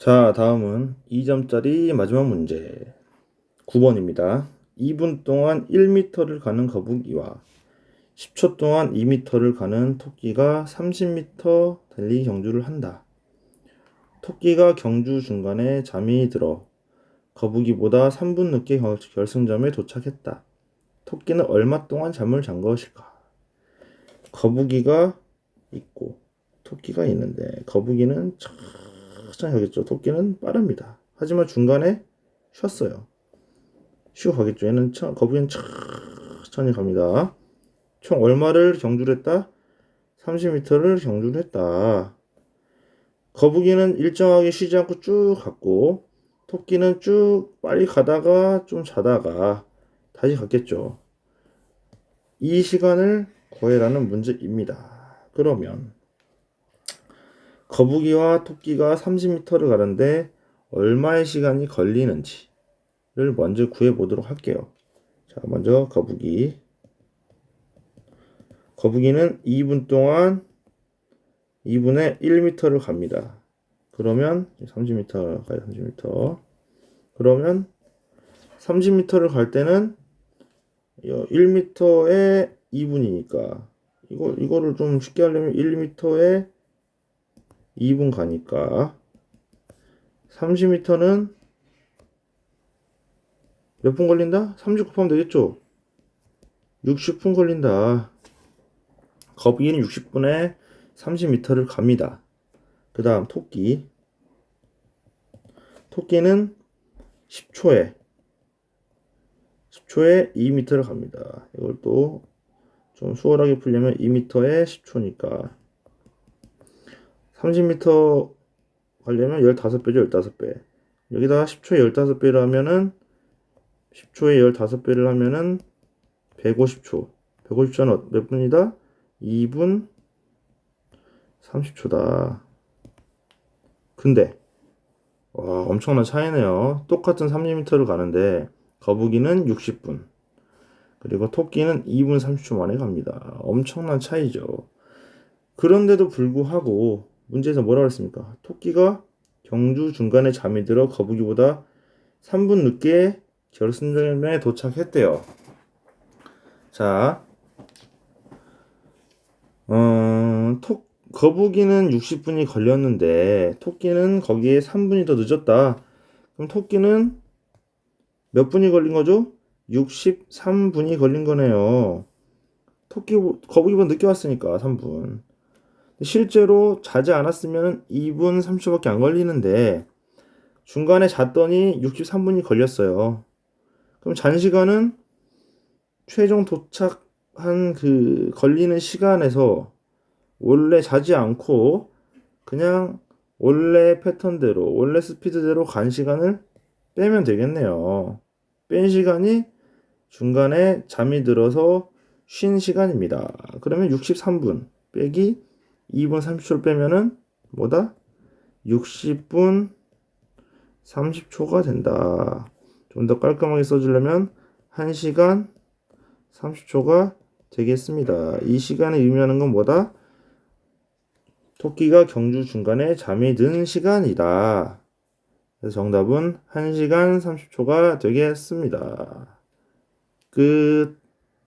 자, 다음은 2점짜리 마지막 문제. 9번입니다. 2분 동안 1m를 가는 거북이와 10초 동안 2m를 가는 토끼가 30m 달리기 경주를 한다. 토끼가 경주 중간에 잠이 들어 거북이보다 3분 늦게 결- 결승점에 도착했다. 토끼는 얼마 동안 잠을 잔 것일까? 거북이가 있고 토끼가 있는데 거북이는 천천히 가겠죠. 토끼는 빠릅니다. 하지만 중간에 쉬었어요. 쉬고 가겠죠. 얘는 천, 거북이는 천천히 갑니다. 총 얼마를 경주를 했다? 30m를 경주를 했다. 거북이는 일정하게 쉬지 않고 쭉 갔고 토끼는 쭉 빨리 가다가 좀 자다가 다시 갔겠죠. 이 시간을 구해라는 문제입니다. 그러면 거북이와 토끼가 30m를 가는데 얼마의 시간이 걸리는지를 먼저 구해 보도록 할게요. 자, 먼저 거북이. 거북이는 2분 동안 2분에 1m를 갑니다. 그러면 30m 가요, 30m. 그러면 30m를 갈 때는 1m에 2분이니까 이거 이거를 좀 쉽게 하려면 1m에 2분 가니까 30m는 몇 분 걸린다? 30 곱하면 되겠죠? 60분 걸린다. 거북이는 60분에 30m를 갑니다. 그 다음 토끼. 토끼는 10초에 10초에 2m를 갑니다. 이걸 또 좀 수월하게 풀려면 2m에 10초니까 30m 가려면 15배죠, 15배. 여기다가 10초에 15배를 하면은 10초에 15배를 하면은 150초. 150초는 몇 분이다? 2분 30초다. 근데 와, 엄청난 차이네요. 똑같은 30m를 가는데 거북이는 60분. 그리고 토끼는 2분 30초 만에 갑니다. 엄청난 차이죠. 그런데도 불구하고 문제에서 뭐라고 했습니까? 토끼가 경주 중간에 잠이 들어 거북이보다 3분 늦게 결승점에 도착했대요. 자, 어, 토, 거북이는 60분이 걸렸는데 토끼는 거기에 3분이 더 늦었다. 그럼 토끼는 몇 분이 걸린 거죠? 63분이 걸린 거네요. 토끼, 거북이보다 늦게 왔으니까 3분. 실제로 자지 않았으면 2분 30초밖에 안 걸리는데 중간에 잤더니 63분이 걸렸어요. 그럼 잔 시간은 최종 도착한 그 걸리는 시간에서 원래 자지 않고 그냥 원래 패턴대로 원래 스피드대로 간 시간을 빼면 되겠네요. 뺀 시간이 중간에 잠이 들어서 쉰 시간입니다. 그러면 63분 빼기 2분 30초를 빼면은 뭐다? 60분 30초가 된다. 좀 더 깔끔하게 써주려면 1시간 30초가 되겠습니다. 이 시간을 의미하는 건 뭐다? 토끼가 경주 중간에 잠이 든 시간이다. 그래서 정답은 1시간 30초가 되겠습니다. 끝.